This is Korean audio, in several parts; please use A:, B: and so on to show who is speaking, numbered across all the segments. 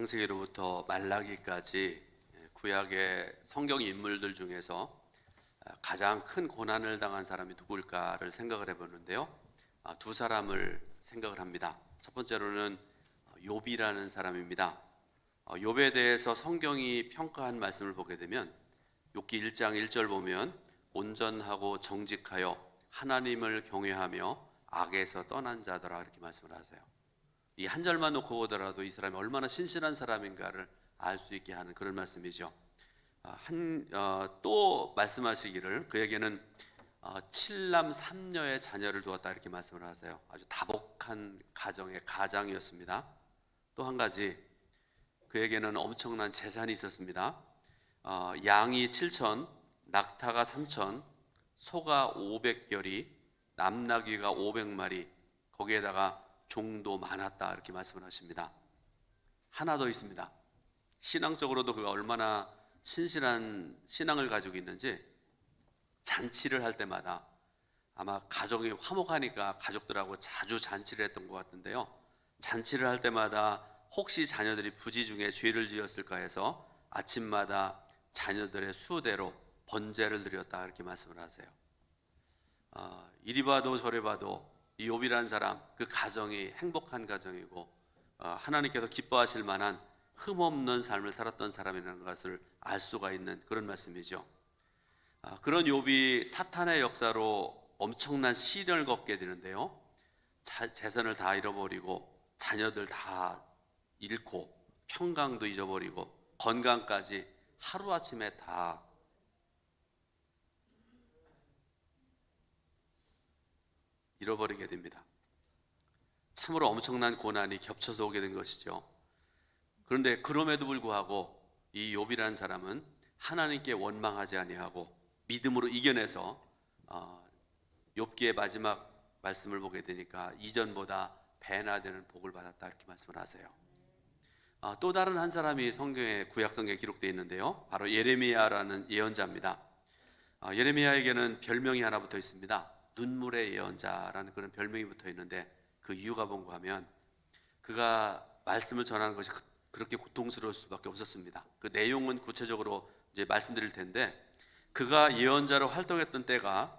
A: 창세기로부터 말라기까지 구약의 성경 인물들 중에서 가장 큰 고난을 당한 사람이 누굴까를 생각을 해보는데요. 아, 두 사람을 생각을 합니다. 첫 번째로는 욥이라는 사람입니다. 어, 욥에 대해서 성경이 평가한 말씀을 보게 되면 욥기 1장 1절 보면 온전하고 정직하여 하나님을 경외하며 악에서 떠난 자더라 이렇게 말씀을 하세요. 이 한 절만 놓고 보더라도 이 사람이 얼마나 신실한 사람인가를 알 수 있게 하는 그런 말씀이죠. 아, 한또 말씀하시기를 그에게는 어, 칠남 삼녀의 자녀를 두었다 이렇게 말씀을 하세요. 아주 다복한 가정의 가장이었습니다. 또 한 가지 그에게는 엄청난 재산이 있었습니다. 어, 양이 7천, 낙타가 3천, 소가 500결이, 남나귀가 500마리, 거기에다가 종도 많았다 이렇게 말씀을 하십니다. 하나 더 있습니다. 신앙적으로도 그가 얼마나 신실한 신앙을 가지고 있는지 잔치를 할 때마다 아마 가족이 화목하니까 가족들하고 자주 잔치를 했던 것 같은데요. 잔치를 할 때마다 혹시 자녀들이 부지 중에 죄를 지었을까 해서 아침마다 자녀들의 수대로 번제를 드렸다 이렇게 말씀을 하세요. 어, 이리 봐도 저리 봐도 이 욥이라는 사람 그 가정이 행복한 가정이고 어, 하나님께서 기뻐하실 만한 흠없는 삶을 살았던 사람이라는 것을 알 수가 있는 그런 말씀이죠. 어, 그런 욥이 사탄의 역사로 엄청난 시련을 겪게 되는데요. 자, 재산을 다 잃어버리고 자녀들 다 잃고 평강도 잊어버리고 건강까지 하루아침에 다 잃어버리게 됩니다. 참으로 엄청난 고난이 겹쳐서 오게 된 것이죠. 그런데 그럼에도 불구하고 이 욥이라는 사람은 하나님께 원망하지 아니하고 믿음으로 이겨내서 어, 욥기의 마지막 말씀을 보게 되니까 이전보다 배나 되는 복을 받았다 이렇게 말씀을 하세요. 어, 또 다른 한 사람이 성경에 구약 성경에 기록되어 있는데요. 바로 예레미야라는 예언자입니다. 어, 예레미야에게는 별명이 하나 붙어 있습니다. 눈물의 예언자라는 그런 별명이 붙어 있는데 그 이유가 뭔가 하면 그가 말씀을 전하는 것이 그- 그렇게 고통스러울 수밖에 없었습니다. 그 내용은 구체적으로 이제 말씀드릴 텐데 그가 예언자로 활동했던 때가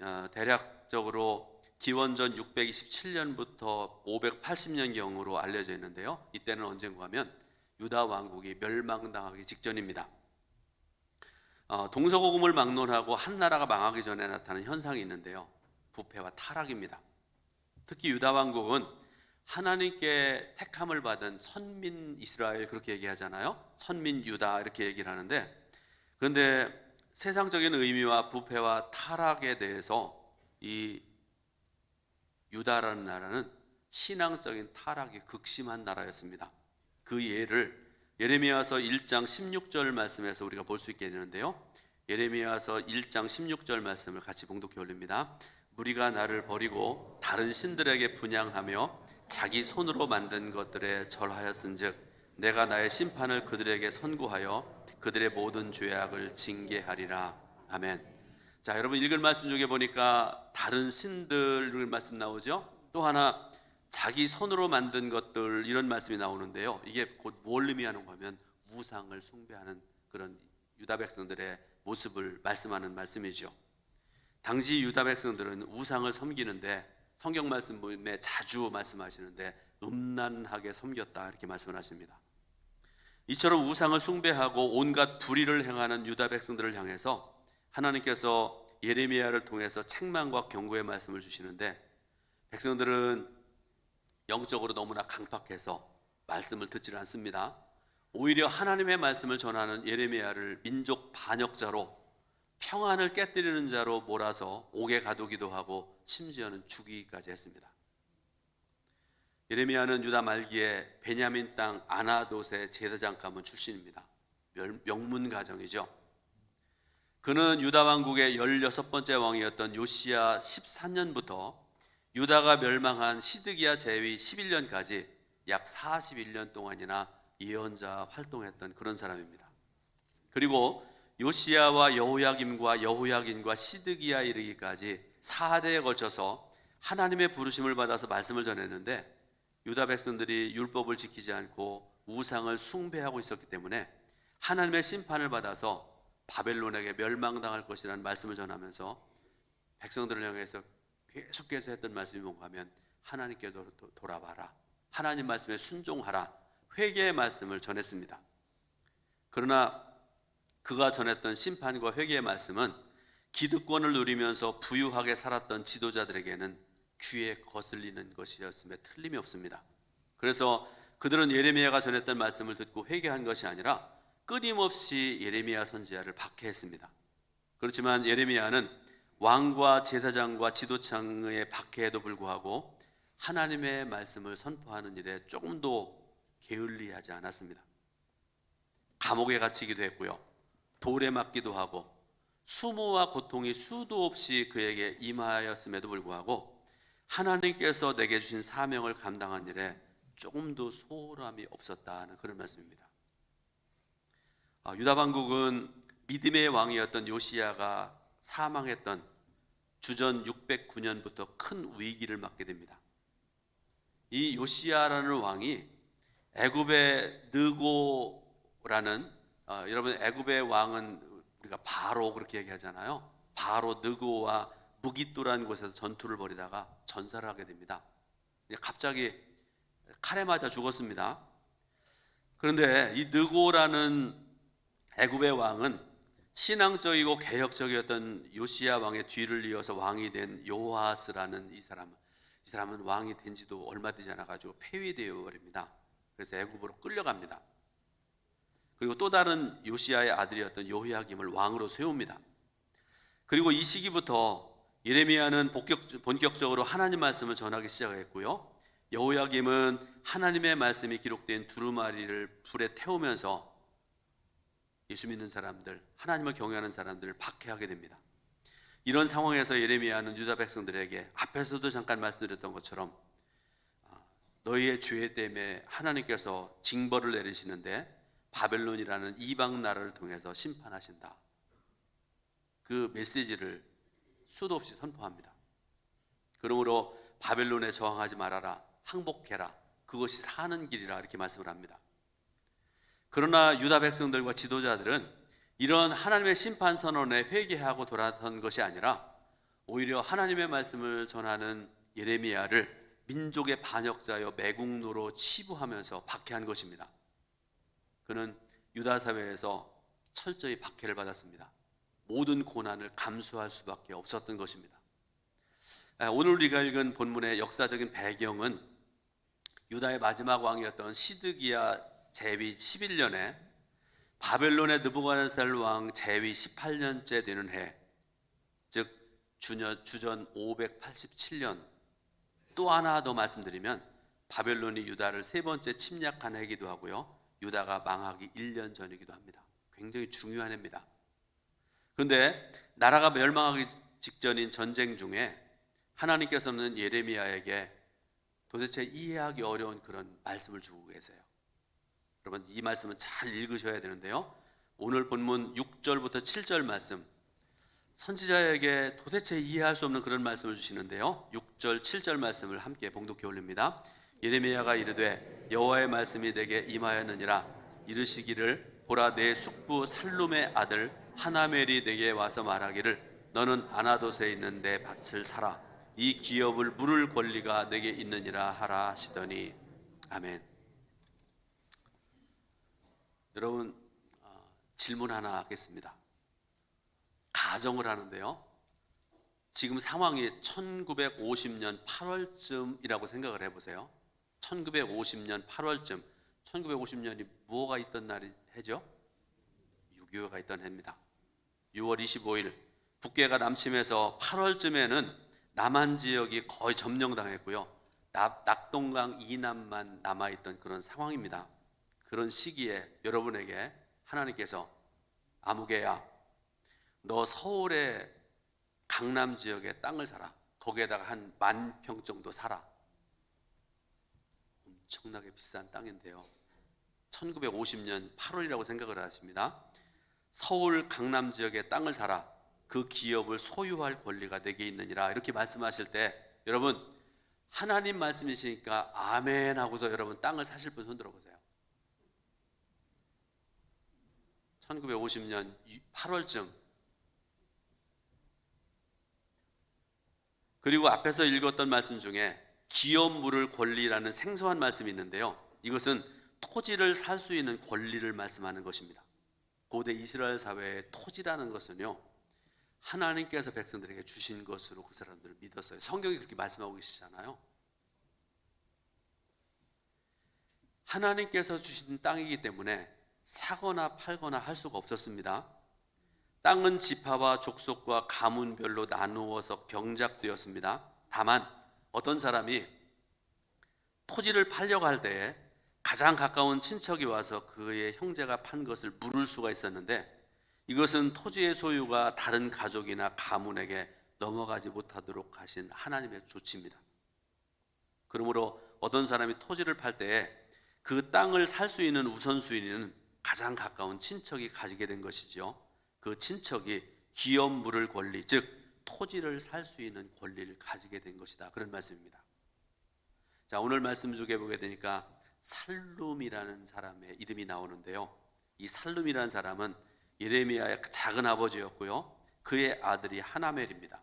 A: 어, 대략적으로 기원전 627년부터 580년 경으로 알려져 있는데요. 이때는 언젠가 하면 유다 왕국이 멸망당하기 직전입니다. 어, 동서고금을 막론하고 한 나라가 망하기 전에 나타나는 현상이 있는데요. 부패와 타락입니다. 특히 유다 왕국은 하나님께 택함을 받은 선민 이스라엘 그렇게 얘기하잖아요. 선민 유다 이렇게 얘기를 하는데 그런데 세상적인 의미와 부패와 타락에 대해서 이 유다라는 나라는 신앙적인 타락이 극심한 나라였습니다. 그 예를 예레미야서 1장 16절 말씀에서 우리가 볼 수 있게 되는데요. 예레미야서 1장 16절 말씀을 같이 봉독해 올립니다. 무리가 나를 버리고 다른 신들에게 분양하며 자기 손으로 만든 것들에 절하였은즉 내가 나의 심판을 그들에게 선고하여 그들의 모든 죄악을 징계하리라. 아멘. 자, 여러분 읽을 말씀 중에 보니까 다른 신들 말씀 나오죠? 또 하나 자기 손으로 만든 것들 이런 말씀이 나오는데요. 이게 곧 뭘 의미하는 거면 우상을 숭배하는 그런 유다 백성들의 모습을 말씀하는 말씀이죠. 당시 유다 백성들은 우상을 섬기는데 성경 말씀에 자주 말씀하시는데 음란하게 섬겼다 이렇게 말씀을 하십니다. 이처럼 우상을 숭배하고 온갖 불의를 행하는 유다 백성들을 향해서 하나님께서 예레미야를 통해서 책망과 경고의 말씀을 주시는데 백성들은 영적으로 너무나 강팍해서 말씀을 듣질 않습니다. 오히려 하나님의 말씀을 전하는 예레미야를 민족 반역자로 평안을 깨뜨리는 자로 몰아서 옥에 가두기도 하고 심지어는 죽이기까지 했습니다. 예레미야는 유다 말기에 베냐민 땅 아나돗의 제사장 가문 출신입니다. 명문 가정이죠. 그는 유다 왕국의 16번째 왕이었던 요시야 14년부터 유다가 멸망한 시드기야 제위 11년까지 약 41년 동안이나 예언자 활동했던 그런 사람입니다. 그리고 요시야와 여호야김과 여호야긴과 시드기야 이르기까지 4대에 걸쳐서 하나님의 부르심을 받아서 말씀을 전했는데 유다 백성들이 율법을 지키지 않고 우상을 숭배하고 있었기 때문에 하나님의 심판을 받아서 바벨론에게 멸망당할 것이라는 말씀을 전하면서 백성들을 향해서 계속해서 했던 말씀이 뭔가 하면 하나님께 돌아봐라. 하나님 말씀에 순종하라. 회개의 말씀을 전했습니다. 그러나 그가 전했던 심판과 회개의 말씀은 기득권을 누리면서 부유하게 살았던 지도자들에게는 귀에 거슬리는 것이었음에 틀림이 없습니다. 그래서 그들은 예레미야가 전했던 말씀을 듣고 회개한 것이 아니라 끊임없이 예레미야 선지자를 박해했습니다. 그렇지만 예레미야는 왕과 제사장과 지도창의 박해에도 불구하고 하나님의 말씀을 선포하는 일에 조금도 게을리하지 않았습니다. 감옥에 갇히기도 했고요. 돌에 맞기도 하고 수모와 고통이 수도 없이 그에게 임하였음에도 불구하고 하나님께서 내게 주신 사명을 감당한 일에 조금도 소홀함이 없었다는 그런 말씀입니다. 아, 유다 반국은 믿음의 왕이었던 요시야가 사망했던 주전 609년부터 큰 위기를 맞게 됩니다. 이 요시야라는 왕이 애굽의 느고라는 어, 여러분 애굽의 왕은 우리가 바로 그렇게 얘기하잖아요. 바로 느고와 무기또라는 곳에서 전투를 벌이다가 전사를 하게 됩니다. 갑자기 칼에 맞아 죽었습니다. 그런데 이 느고라는 애굽의 왕은 신앙적이고 개혁적이었던 요시야 왕의 뒤를 이어서 왕이 된 요아스라는 이 사람은 이 사람은 왕이 된 지도 얼마 되지 않아 가지고 폐위되어 버립니다. 그래서 애굽으로 끌려갑니다. 그리고 또 다른 요시야의 아들이었던 요야김을 왕으로 세웁니다. 그리고 이 시기부터 예레미야는 본격, 본격적으로 하나님 말씀을 전하기 시작했고요. 여호야김은 하나님의 말씀이 기록된 두루마리를 불에 태우면서 예수 믿는 사람들, 하나님을 경외하는 사람들을 박해하게 됩니다. 이런 상황에서 예레미야는 유다 백성들에게 앞에서도 잠깐 말씀드렸던 것처럼 아, 너희의 죄 때문에 하나님께서 징벌을 내리시는데 바벨론이라는 이방 나라를 통해서 심판하신다. 그 메시지를 수도 없이 선포합니다. 그러므로 바벨론에 저항하지 말아라. 항복해라. 그것이 사는 길이라 이렇게 말씀을 합니다. 그러나 유다 백성들과 지도자들은 이런 하나님의 심판 선언에 회개하고 돌아선 것이 아니라 오히려 하나님의 말씀을 전하는 예레미야를 민족의 반역자여 매국노로 치부하면서 박해한 것입니다. 그는 유다 사회에서 철저히 박해를 받았습니다. 모든 고난을 감수할 수밖에 없었던 것입니다. 아, 오늘 우리가 읽은 본문의 역사적인 배경은 유다의 마지막 왕이었던 시드기야 제위 11년에 바벨론의 느부갓네살 왕 제위 18년째 되는 해, 즉 주년, 주전 587년 또 하나 더 말씀드리면 바벨론이 유다를 세 번째 침략한 해기도 하고요. 유다가 망하기 1년 전이기도 합니다. 굉장히 중요한 해입니다. 그런데 나라가 멸망하기 직전인 전쟁 중에 하나님께서는 예레미야에게 도대체 이해하기 어려운 그런 말씀을 주고 계세요. 여러분 이 말씀은 잘 읽으셔야 되는데요. 오늘 본문 6절부터 7절 말씀 선지자에게 도대체 이해할 수 없는 그런 말씀을 주시는데요. 6절 7절 말씀을 함께 봉독해 올립니다. 예레미야가 이르되 여호와의 말씀이 내게 임하였느니라 이르시기를 보라 내 숙부 살룸의 아들 하나멜이 내게 와서 말하기를 너는 아나도에 있는 내 밭을 사라 이 기업을 물을 권리가 내게 있느니라 하라 하시더니 아멘. 여러분 어, 질문 하나 하겠습니다. 가정을 하는데요. 지금 상황이 1950년 8월쯤이라고 생각을 해보세요. 1950년 8월쯤, 1950년이 무엇가 있던 날이 해죠? 6.25가 있던 해입니다. 6월 25일 북괴가 남침해서 8월쯤에는 남한 지역이 거의 점령당했고요. 낙- 낙동강 이남만 남아있던 그런 상황입니다. 그런 시기에 여러분에게 하나님께서 아무개야 너 서울의 강남 지역에 땅을 사라. 거기에다가 한 만 평 정도 사라. 엄청나게 비싼 땅인데요. 1950년 8월이라고 생각을 하십니다. 서울 강남 지역에 땅을 사라. 그 기업을 소유할 권리가 내게 있느니라. 이렇게 말씀하실 때 여러분 하나님 말씀이시니까 아멘 하고서 여러분 땅을 사실 분 손 들어 보세요. 1950년 8월쯤 그리고 앞에서 읽었던 말씀 중에 기업 물을 권리라는 생소한 말씀이 있는데요. 이것은 토지를 살 수 있는 권리를 말씀하는 것입니다. 고대 이스라엘 사회의 토지라는 것은요. 하나님께서 백성들에게 주신 것으로 그 사람들을 믿었어요. 성경이 그렇게 말씀하고 계시잖아요. 하나님께서 주신 땅이기 때문에 사거나 팔거나 할 수가 없었습니다. 땅은 지파와 족속과 가문별로 나누어서 경작되었습니다. 다만 어떤 사람이 토지를 팔려고 할 때에 가장 가까운 친척이 와서 그의 형제가 판 것을 물을 수가 있었는데 이것은 토지의 소유가 다른 가족이나 가문에게 넘어가지 못하도록 하신 하나님의 조치입니다. 그러므로 어떤 사람이 토지를 팔 때에 그 땅을 살 수 있는 우선순위는 가장 가까운 친척이 가지게 된 것이죠. 그 친척이 기업 물을 권리, 즉 토지를 살 수 있는 권리를 가지게 된 것이다. 그런 말씀입니다. 자, 오늘 말씀 중에 보게 되니까 살룸이라는 사람의 이름이 나오는데요. 이 살룸이라는 사람은 예레미야의 작은 아버지였고요. 그의 아들이 하나멜입니다.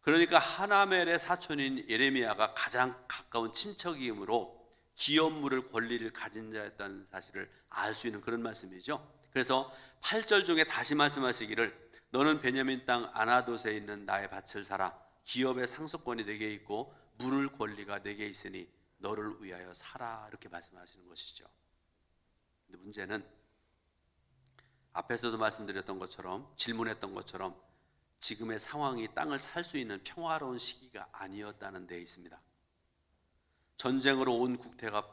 A: 그러니까 하나멜의 사촌인 예레미야가 가장 가까운 친척이므로 기업물을 권리를 가진 자였다는 사실을 알 수 있는 그런 말씀이죠. 그래서 8절 중에 다시 말씀하시기를 너는 베냐민 땅 아나돗에 있는 나의 밭을 사라 기업의 상속권이 내게 있고 물을 권리가 내게 있으니 너를 위하여 살아 이렇게 말씀하시는 것이죠. 근데 문제는 앞에서도 말씀드렸던 것처럼 질문했던 것처럼 지금의 상황이 땅을 살 수 있는 평화로운 시기가 아니었다는 데 있습니다. 전쟁으로 온 국태가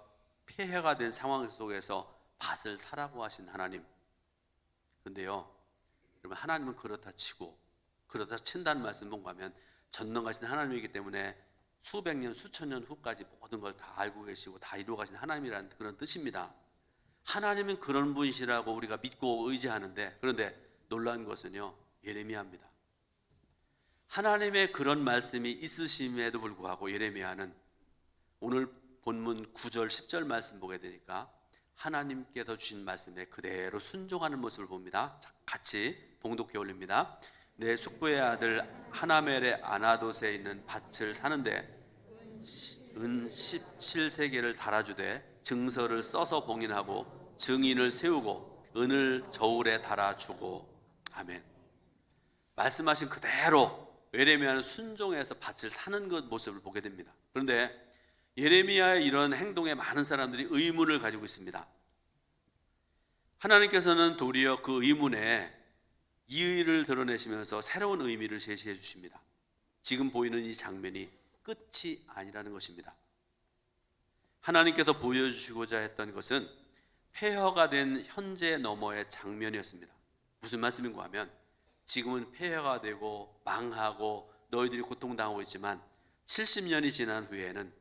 A: 폐해가 된 상황 속에서 밭을 사라고 하신 하나님. 근데요, 여러분 하나님은 그렇다 치고 그렇다 친다는 말씀 뭔가 하면 전능하신 하나님이기 때문에 수백 년, 수천 년 후까지 모든 걸 다 알고 계시고 다 이루어 가신 하나님이라는 그런 뜻입니다. 하나님은 그런 분이시라고 우리가 믿고 의지하는데 그런데 놀란 것은요, 예레미야입니다. 하나님의 그런 말씀이 있으심에도 불구하고 예레미야는 오늘 본문 9절 10절 말씀 보게 되니까 하나님께서 주신 말씀에 그대로 순종하는 모습을 봅니다. 자, 같이 봉독해 올립니다. 내 숙부의 아들 하나멜의 아나돗에 있는 밭을 사는데 은 17세계를 달아주되 증서를 써서 봉인하고 증인을 세우고 은을 저울에 달아주고 아멘. 말씀하신 그대로 예레미야는 순종해서 밭을 사는 것 모습을 보게 됩니다. 그런데 예레미야의 이런 행동에 많은 사람들이 의문을 가지고 있습니다. 하나님께서는 도리어 그 의문에 이의를 드러내시면서 새로운 의미를 제시해 주십니다. 지금 보이는 이 장면이 끝이 아니라는 것입니다. 하나님께서 보여주시고자 했던 것은 폐허가 된 현재 너머의 장면이었습니다. 무슨 말씀인가 하면 지금은 폐허가 되고 망하고 너희들이 고통당하고 있지만 70년이 지난 후에는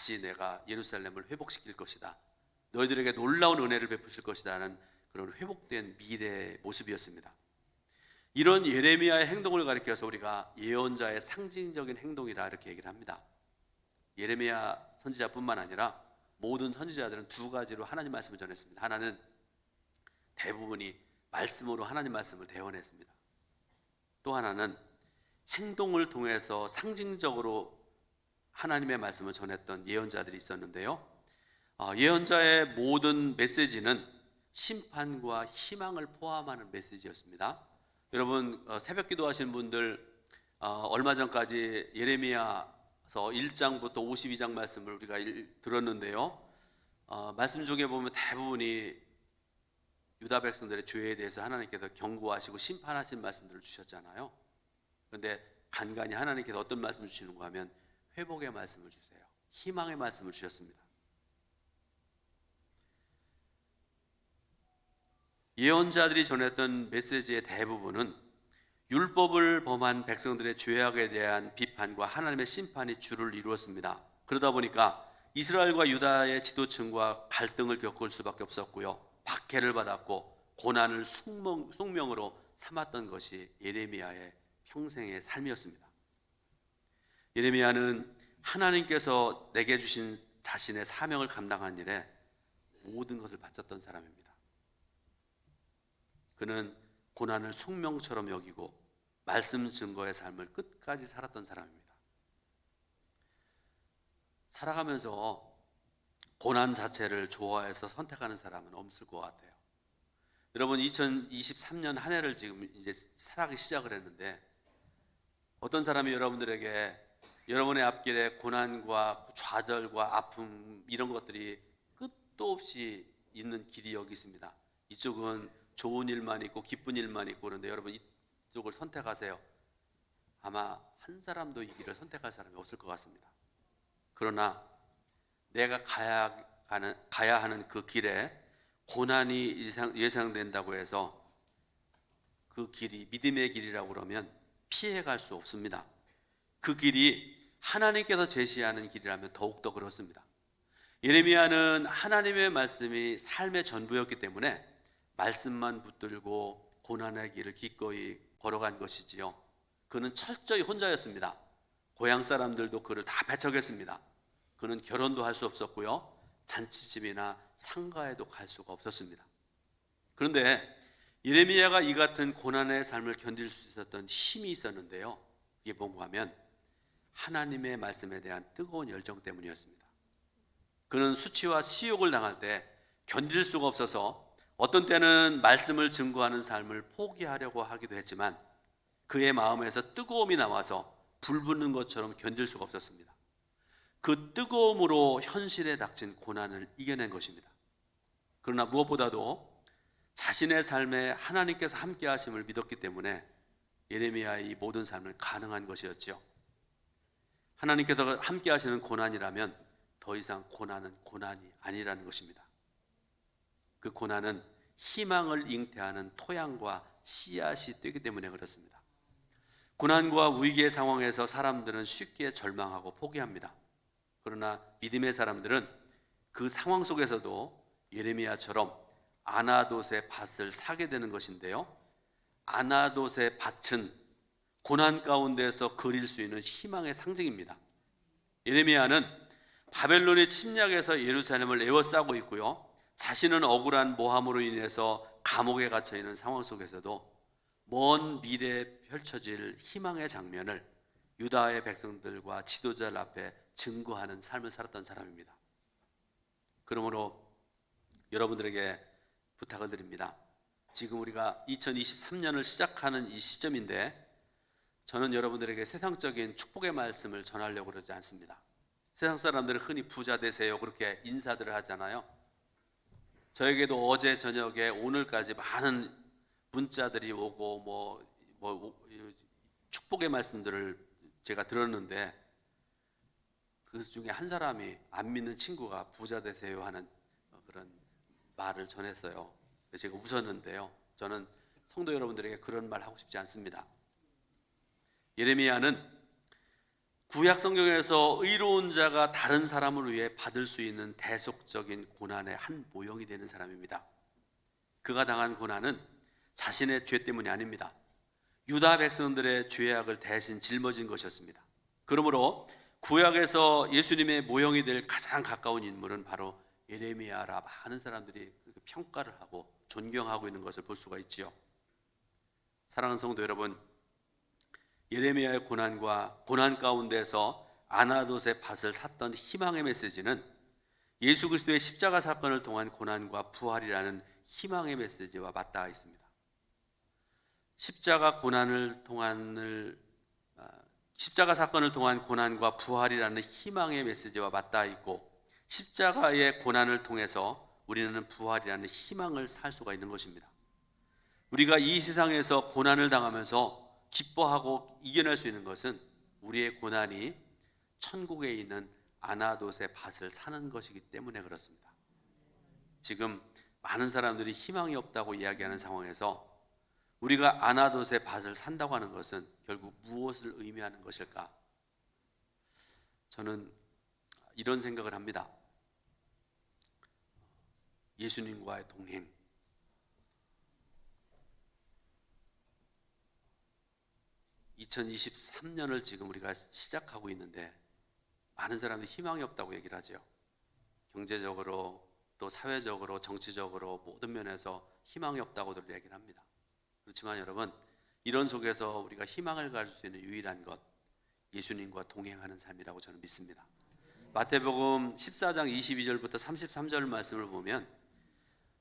A: 다시 내가 예루살렘을 회복시킬 것이다. 너희들에게 놀라운 은혜를 베푸실 것이다는 그런 회복된 미래의 모습이었습니다. 이런 예레미야의 행동을 가리켜서 우리가 예언자의 상징적인 행동이라 이렇게 얘기를 합니다. 예레미야 선지자뿐만 아니라 모든 선지자들은 두 가지로 하나님 말씀을 전했습니다. 하나는 대부분이 말씀으로 하나님 말씀을 대언했습니다. 또 하나는 행동을 통해서 상징적으로 하나님의 말씀을 전했던 예언자들이 있었는데요. 어, 예언자의 모든 메시지는 심판과 희망을 포함하는 메시지였습니다. 여러분 어, 새벽 기도하시는 분들 어, 얼마 전까지 예레미야서 1장부터 52장 말씀을 우리가 들었는데요. 말씀 중에 보면 대부분이 유다 백성들의 죄에 대해서 하나님께서 경고하시고 심판하신 말씀들을 주셨잖아요. 그런데 간간히 하나님께서 어떤 말씀을 주시는가 하면 회복의 말씀을 주세요. 희망의 말씀을 주셨습니다. 예언자들이 전했던 메시지의 대부분은 율법을 범한 백성들의 죄악에 대한 비판과 하나님의 심판이 주를 이루었습니다. 그러다 보니까 이스라엘과 유다의 지도층과 갈등을 겪을 수밖에 없었고요. 박해를 받았고 고난을 숙명, 숙명으로 삼았던 것이 예레미야의 평생의 삶이었습니다. 예레미야는 하나님께서 내게 주신 자신의 사명을 감당한 일에 모든 것을 바쳤던 사람입니다. 그는 고난을 숙명처럼 여기고 말씀 증거의 삶을 끝까지 살았던 사람입니다. 살아가면서 고난 자체를 좋아해서 선택하는 사람은 없을 것 같아요. 여러분 2023년 한 해를 지금 이제 살아가기 시작을 했는데 어떤 사람이 여러분들에게 여러분의 앞길에 고난과 좌절과 아픔 이런 것들이 끝도 없이 있는 길이 여기 있습니다. 이쪽은 좋은 일만 있고 기쁜 일만 있고 그런데 여러분 이쪽을 선택하세요. 아마 한 사람도 이 길을 선택할 사람이 없을 것 같습니다. 그러나 내가 가야 가는 가야 하는 그 길에 고난이 예상, 예상된다고 해서 그 길이 믿음의 길이라고 그러면 피해갈 수 없습니다. 그 길이 하나님께서 제시하는 길이라면 더욱더 그렇습니다. 예레미야는 하나님의 말씀이 삶의 전부였기 때문에 말씀만 붙들고 고난의 길을 기꺼이 걸어간 것이지요. 그는 철저히 혼자였습니다. 고향 사람들도 그를 다 배척했습니다. 그는 결혼도 할 수 없었고요. 잔치집이나 상가에도 갈 수가 없었습니다. 그런데 예레미야가 이 같은 고난의 삶을 견딜 수 있었던 힘이 있었는데요. 이게 뭔가 하면 하나님의 말씀에 대한 뜨거운 열정 때문이었습니다. 그는 수치와 시욕을 당할 때 견딜 수가 없어서 어떤 때는 말씀을 증거하는 삶을 포기하려고 하기도 했지만 그의 마음에서 뜨거움이 나와서 불 붙는 것처럼 견딜 수가 없었습니다. 그 뜨거움으로 현실에 닥친 고난을 이겨낸 것입니다. 그러나 무엇보다도 자신의 삶에 하나님께서 함께 하심을 믿었기 때문에 예레미야의 이 모든 삶을 가능한 것이었죠. 하나님께서 함께 하시는 고난이라면 더 이상 고난은 고난이 아니라는 것입니다. 그 고난은 희망을 잉태하는 토양과 씨앗이 되기 때문에 그렇습니다. 고난과 위기의 상황에서 사람들은 쉽게 절망하고 포기합니다. 그러나 믿음의 사람들은 그 상황 속에서도 예레미야처럼 아나돗의 밭을 사게 되는 것인데요. 아나돗의 밭은 고난 가운데서 그릴 수 있는 희망의 상징입니다. 예레미야는 바벨론의 침략에서 예루살렘을 에워싸고 있고요. 자신은 억울한 모함으로 인해서 감옥에 갇혀 있는 상황 속에서도 먼 미래에 펼쳐질 희망의 장면을 유다의 백성들과 지도자들 앞에 증거하는 삶을 살았던 사람입니다. 그러므로 여러분들에게 부탁을 드립니다. 지금 우리가 2023년을 시작하는 이 시점인데 저는 여러분들에게 세상적인 축복의 말씀을 전하려고 그러지 않습니다. 세상 사람들은 흔히 부자 되세요 그렇게 인사들을 하잖아요. 저에게도 어제 저녁에 오늘까지 많은 문자들이 오고 뭐, 뭐 축복의 말씀들을 제가 들었는데 그 중에 한 사람이 안 믿는 친구가 부자 되세요 하는 그런 말을 전했어요. 제가 웃었는데요. 저는 성도 여러분들에게 그런 말 하고 싶지 않습니다. 예레미야는 구약 성경에서 의로운 자가 다른 사람을 위해 받을 수 있는 대속적인 고난의 한 모형이 되는 사람입니다. 그가 당한 고난은 자신의 죄 때문이 아닙니다. 유다 백성들의 죄악을 대신 짊어진 것이었습니다. 그러므로 구약에서 예수님의 모형이 될 가장 가까운 인물은 바로 예레미야라 많은 사람들이 평가를 하고 존경하고 있는 것을 볼 수가 있지요. 사랑하는 성도 여러분, 예레미야의 고난과 고난 가운데서 아나돗의 밭을 샀던 희망의 메시지는 예수 그리스도의 십자가 사건을 통한 고난과 부활이라는 희망의 메시지와 맞닿아 있습니다. 십자가 고난을 통한을 아, 십자가 사건을 통한 고난과 부활이라는 희망의 메시지와 맞닿아 있고 십자가의 고난을 통해서 우리는 부활이라는 희망을 살 수가 있는 것입니다. 우리가 이 세상에서 고난을 당하면서 기뻐하고 이겨낼 수 있는 것은 우리의 고난이 천국에 있는 아나돗의 밭을 사는 것이기 때문에 그렇습니다. 지금 많은 사람들이 희망이 없다고 이야기하는 상황에서 우리가 아나돗의 밭을 산다고 하는 것은 결국 무엇을 의미하는 것일까? 저는 이런 생각을 합니다. 예수님과의 동행, 2023년을 지금 우리가 시작하고 있는데 많은 사람들이 희망이 없다고 얘기를 하죠. 경제적으로 또 사회적으로 정치적으로 모든 면에서 희망이 없다고들 얘기를 합니다. 그렇지만 여러분 이런 속에서 우리가 희망을 가질 수 있는 유일한 것 예수님과 동행하는 삶이라고 저는 믿습니다. 마태복음 14장 22절부터 33절 말씀을 보면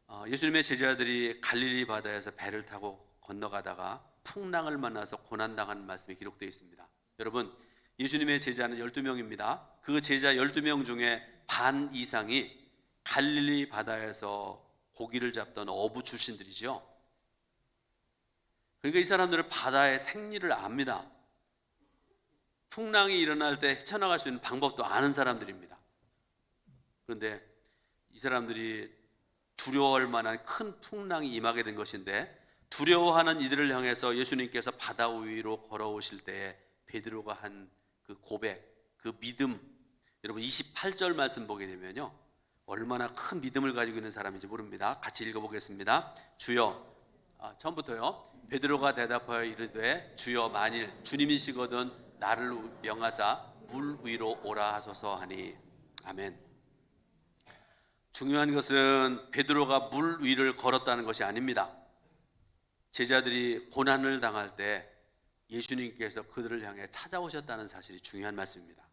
A: 어, 예수님의 제자들이 갈릴리 바다에서 배를 타고 건너가다가 풍랑을 만나서 고난당하는 말씀이 기록되어 있습니다. 여러분 예수님의 제자는 12명입니다. 그 제자 12명 중에 반 이상이 갈릴리 바다에서 고기를 잡던 어부 출신들이죠. 그러니까 이 사람들은 바다의 생리를 압니다. 풍랑이 일어날 때 헤쳐나갈 수 있는 방법도 아는 사람들입니다. 그런데 이 사람들이 두려워할 만한 큰 풍랑이 임하게 된 것인데 두려워하는 이들을 향해서 예수님께서 바다 위로 걸어오실 때 베드로가 한 그 고백, 그 믿음 여러분 28절 말씀 보게 되면요. 얼마나 큰 믿음을 가지고 있는 사람인지 모릅니다. 같이 읽어 보겠습니다. 주여, 아, 처음부터요. 베드로가 대답하여 이르되 주여 만일 주님이시거든 나를 명하사 물 위로 오라 하소서 하니 아멘. 중요한 것은 베드로가 물 위를 걸었다는 것이 아닙니다. 제자들이 고난을 당할 때 예수님께서 그들을 향해 찾아오셨다는 사실이 중요한 말씀입니다.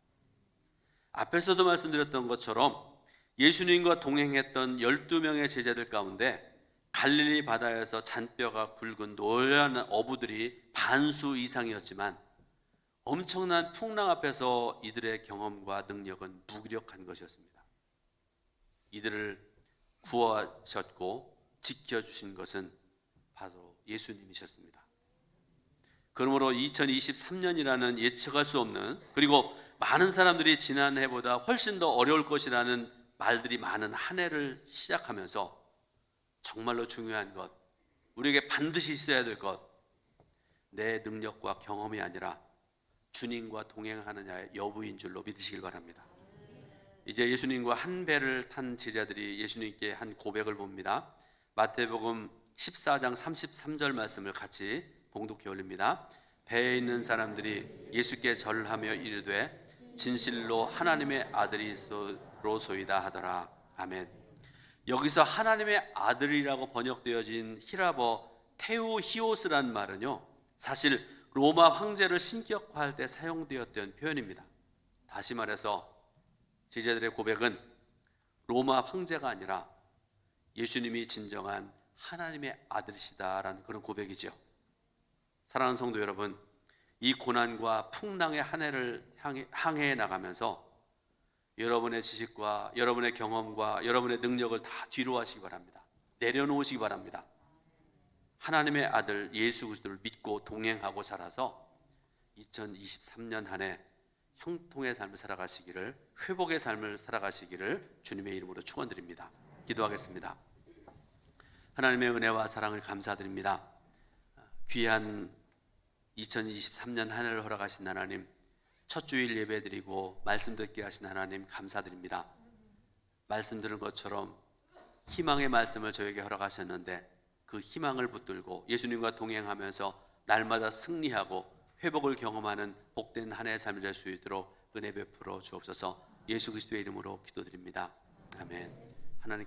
A: 앞에서도 말씀드렸던 것처럼 예수님과 동행했던 12명의 제자들 가운데 갈릴리 바다에서 잔뼈가 굵은 노련한 어부들이 반수 이상이었지만 엄청난 풍랑 앞에서 이들의 경험과 능력은 무기력한 것이었습니다. 이들을 구하셨고 지켜주신 것은 바로 예수님이셨습니다. 그러므로 2023년이라는 예측할 수 없는 그리고 많은 사람들이 지난해보다 훨씬 더 어려울 것이라는 말들이 많은 한 해를 시작하면서 정말로 중요한 것, 우리에게 반드시 있어야 될 것, 내 능력과 경험이 아니라 주님과 동행하느냐의 여부인 줄로 믿으시길 바랍니다. 이제 예수님과 한 배를 탄 제자들이 예수님께 한 고백을 봅니다. 마태복음 14장 33절 말씀을 같이 봉독해 올립니다. 배에 있는 사람들이 예수께 절하며 이르되 진실로 하나님의 아들이로소이다 하더라. 아멘. 여기서 하나님의 아들이라고 번역되어진 히라버 테오히오스란 말은요. 사실 로마 황제를 신격화할 때 사용되었던 표현입니다. 다시 말해서 제자들의 고백은 로마 황제가 아니라 예수님이 진정한 하나님의 아들이시다라는 그런 고백이죠. 사랑하는 성도 여러분, 이 고난과 풍랑의 한 해를 향해, 항해해 나가면서 여러분의 지식과 여러분의 경험과 여러분의 능력을 다 뒤로 하시기 바랍니다. 내려놓으시기 바랍니다. 하나님의 아들 예수 그리스도를 믿고 동행하고 살아서 2023년 한 해 형통의 삶을 살아가시기를 회복의 삶을 살아가시기를 주님의 이름으로 축원드립니다. 기도하겠습니다. 하나님의 은혜와 사랑을 감사드립니다. 귀한 2023년 한 해를 허락하신 하나님, 첫 주일 예배드리고 말씀 듣게 하신 하나님 감사드립니다. 말씀 들은 것처럼 희망의 말씀을 저에게 허락하셨는데 그 희망을 붙들고 예수님과 동행하면서 날마다 승리하고 회복을 경험하는 복된 한 해의 삶이 될 수 있도록 은혜 베풀어 주옵소서 예수 그리스도의 이름으로 기도드립니다. 아멘. 하나님께